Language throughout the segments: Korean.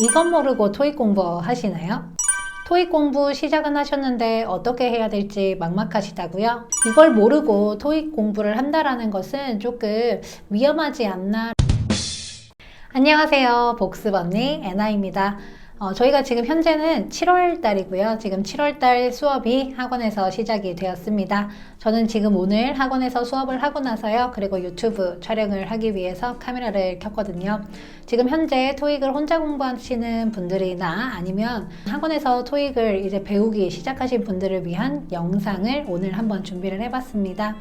이것 모르고 토익 공부 하시나요? 토익 공부 시작은 하셨는데 어떻게 해야 될지 막막하시다고요? 이걸 모르고 토익 공부를 한다라는 것은 조금 위험하지 않나? 안녕하세요. 복습 언니 애나입니다. 어, 저희가 지금 현재는 7월 달이고요. 지금 7월 달 수업이 학원에서 시작이 되었습니다. 저는 지금 오늘 학원에서 수업을 하고 나서요. 그리고 유튜브 촬영을 하기 위해서 카메라를 켰거든요. 지금 현재 토익을 혼자 공부하시는 분들이나 아니면 학원에서 토익을 이제 배우기 시작하신 분들을 위한 영상을 오늘 한번 준비를 해봤습니다.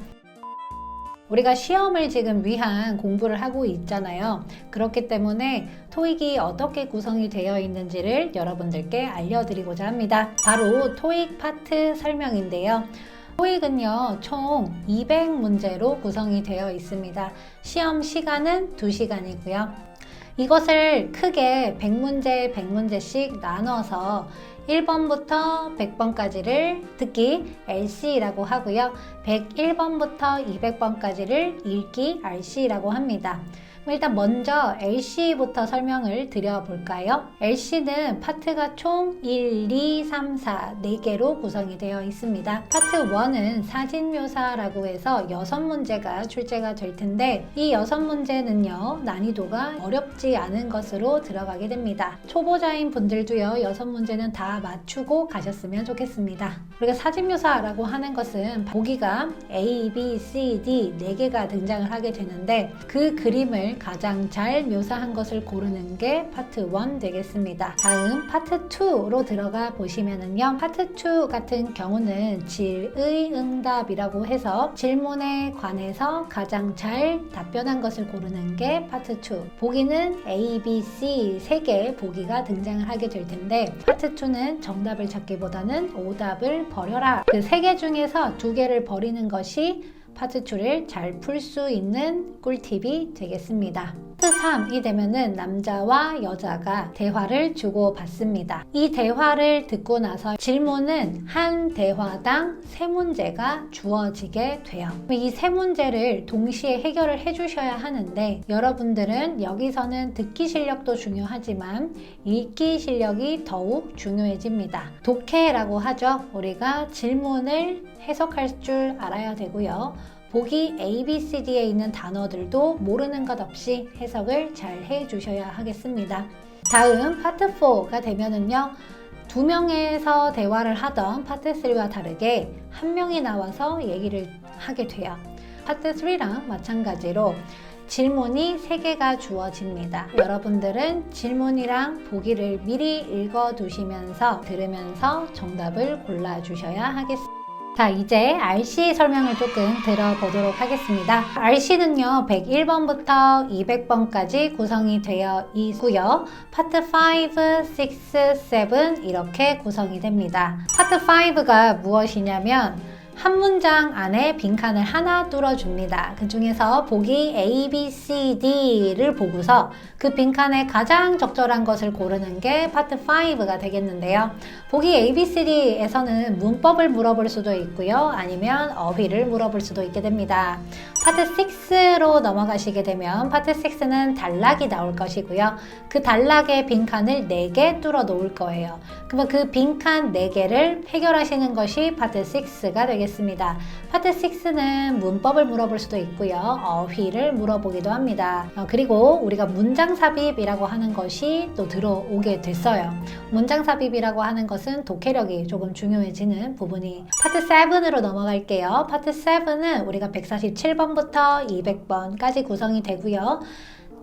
우리가 시험을 지금 위한 공부를 하고 있잖아요. 그렇기 때문에 토익이 어떻게 구성이 되어 있는지를 여러분들께 알려드리고자 합니다. 바로 토익 파트 설명인데요. 토익은요, 총 200문제로 구성이 되어 있습니다. 시험 시간은 2시간이고요. 이것을 크게 100문제, 100문제씩 나눠서 1번부터 100번까지를 듣기 LC라고 하고요. 101번부터 200번까지를 읽기 RC라고 합니다. 일단 먼저 LC부터 설명을 드려볼까요? LC는 파트가 총 1, 2, 3, 4, 4개로 구성이 되어 있습니다. 파트 1은 사진 묘사라고 해서 6문제가 출제가 될 텐데 이 6문제는요 난이도가 어렵지 않은 것으로 들어가게 됩니다. 초보자인 분들도요 6문제는 다 맞추고 가셨으면 좋겠습니다. 우리가 사진 묘사라고 하는 것은 보기가 A, B, C, D 4개가 등장을 하게 되는데 그 그림을 가장 잘 묘사한 것을 고르는 게 파트 1 되겠습니다. 다음 파트 2로 들어가 보시면은요. 파트 2 같은 경우는 질의 응답이라고 해서 질문에 관해서 가장 잘 답변한 것을 고르는 게 파트 2. 보기는 A, B, C 3개 보기가 등장을 하게 될 텐데 파트 2는 정답을 찾기보다는 오답을 버려라. 그 3개 중에서 2개를 버리는 것이 파트 2를 잘 풀 수 있는 꿀팁이 되겠습니다. 파트 3이 되면은 남자와 여자가 대화를 주고 받습니다. 이 대화를 듣고 나서 질문은 한 대화당 세 문제가 주어지게 돼요. 이 세 문제를 동시에 해결을 해주셔야 하는데 여러분들은 여기서는 듣기 실력도 중요하지만 읽기 실력이 더욱 중요해집니다. 독해라고 하죠. 우리가 질문을 해석할 줄 알아야 되고요. 보기 A, B, C, D에 있는 단어들도 모르는 것 없이 해석을 잘 해주셔야 하겠습니다. 다음 파트 4가 되면은요. 두 명에서 대화를 하던 파트 3와 다르게 한 명이 나와서 얘기를 하게 돼요. 파트 3랑 마찬가지로 질문이 3개가 주어집니다. 여러분들은 질문이랑 보기를 미리 읽어 두시면서 들으면서 정답을 골라 주셔야 하겠습니다. 자, 이제 RC 설명을 조금 들어보도록 하겠습니다. RC는요, 101번부터 200번까지 구성이 되어 있고요. 파트 5, 6, 7 이렇게 구성이 됩니다. 파트 5가 무엇이냐면 한 문장 안에 빈칸을 하나 뚫어줍니다. 그 중에서 보기 A, B, C, D를 보고서 그 빈칸에 가장 적절한 것을 고르는 게 파트 5가 되겠는데요. 보기 A, B, C, D에서는 문법을 물어볼 수도 있고요. 아니면 어휘를 물어볼 수도 있게 됩니다. 파트 6로 넘어가시게 되면 파트 6는 단락이 나올 것이고요. 그 단락의 빈칸을 4개 뚫어 놓을 거예요. 그러면 그 빈칸 4개를 해결하시는 것이 파트 6가 되겠습니다. 파트 6는 문법을 물어볼 수도 있고요. 어휘를 물어보기도 합니다. 어, 그리고 우리가 문장 삽입이라고 하는 것이 또 들어오게 됐어요. 문장 삽입이라고 하는 것은 독해력이 조금 중요해지는 부분이 파트 7으로 넘어갈게요. 파트 7은 우리가 147번 1번부터 200번까지 구성이 되고요.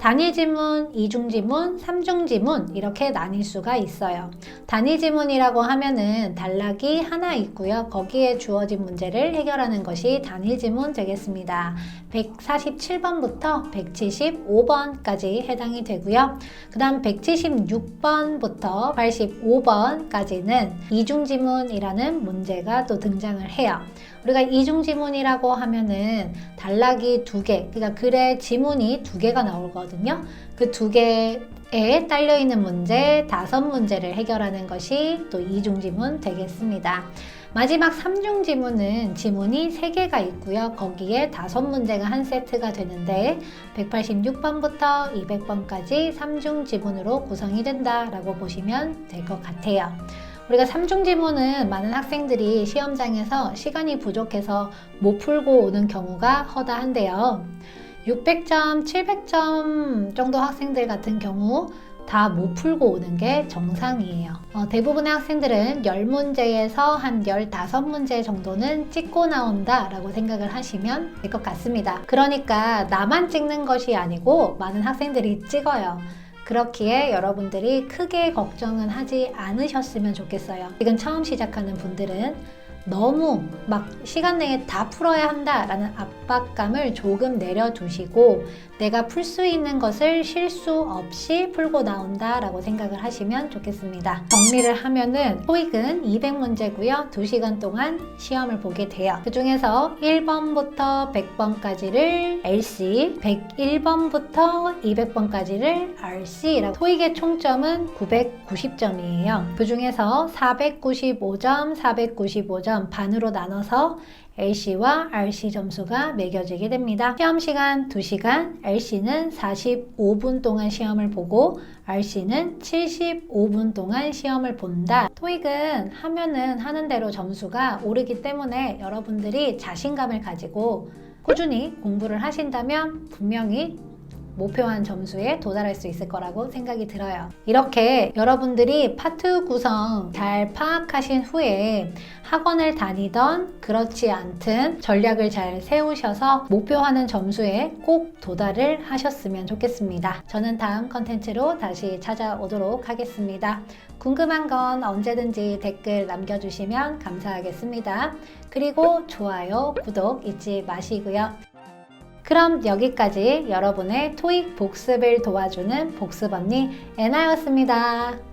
단위 지문, 이중 지문, 삼중 지문 이렇게 나뉠 수가 있어요. 단위 지문이라고 하면은 단락이 하나 있고요. 거기에 주어진 문제를 해결하는 것이 단위 지문 되겠습니다. 147번부터 175번까지 해당이 되고요. 그 다음 176번부터 85번까지는 이중 지문이라는 문제가 또 등장을 해요. 우리가 이중 지문이라고 하면은 단락이 두 개, 그러니까 글에 지문이 두 개가 나오거든요. 그 두 개에 딸려 있는 문제 다섯 문제를 해결하는 것이 또 이중 지문 되겠습니다. 마지막 3중 지문은 지문이 3개가 있고요. 거기에 5문제가 한 세트가 되는데 186번부터 200번까지 3중 지문으로 구성이 된다라고 보시면 될 것 같아요. 우리가 3중 지문은 많은 학생들이 시험장에서 시간이 부족해서 못 풀고 오는 경우가 허다한데요. 600점, 700점 정도 학생들 같은 경우 다못 풀고 오는 게 정상이에요. 어, 대부분의 학생들은 10문제에서 한 15문제 정도는 찍고 나온다 라고 생각을 하시면 될 것 같습니다. 그러니까 나만 찍는 것이 아니고 많은 학생들이 찍어요. 그렇기에 여러분들이 크게 걱정은 하지 않으셨으면 좋겠어요. 지금 처음 시작하는 분들은 너무 막 시간 내에 다 풀어야 한다라는 압박감을 조금 내려두시고 내가 풀 수 있는 것을 실수 없이 풀고 나온다라고 생각을 하시면 좋겠습니다. 정리를 하면은 토익은 200문제고요. 2시간 동안 시험을 보게 돼요. 그 중에서 1번부터 100번까지를 LC, 101번부터 200번까지를 RC라고 토익의 총점은 990점이에요. 그 중에서 495점, 495점 반으로 나눠서 LC와 RC 점수가 매겨지게 됩니다. 시험 시간 2시간, LC는 45분 동안 시험을 보고 RC는 75분 동안 시험을 본다. 토익은 하면은 하는 대로 점수가 오르기 때문에 여러분들이 자신감을 가지고 꾸준히 공부를 하신다면 분명히 목표한 점수에 도달할 수 있을 거라고 생각이 들어요. 이렇게 여러분들이 파트 구성 잘 파악하신 후에 학원을 다니던 그렇지 않든 전략을 잘 세우셔서 목표하는 점수에 꼭 도달을 하셨으면 좋겠습니다. 저는 다음 컨텐츠로 다시 찾아오도록 하겠습니다. 궁금한 건 언제든지 댓글 남겨주시면 감사하겠습니다. 그리고 좋아요, 구독 잊지 마시고요. 그럼 여기까지 여러분의 토익 복습을 도와주는 복습 언니 애나였습니다.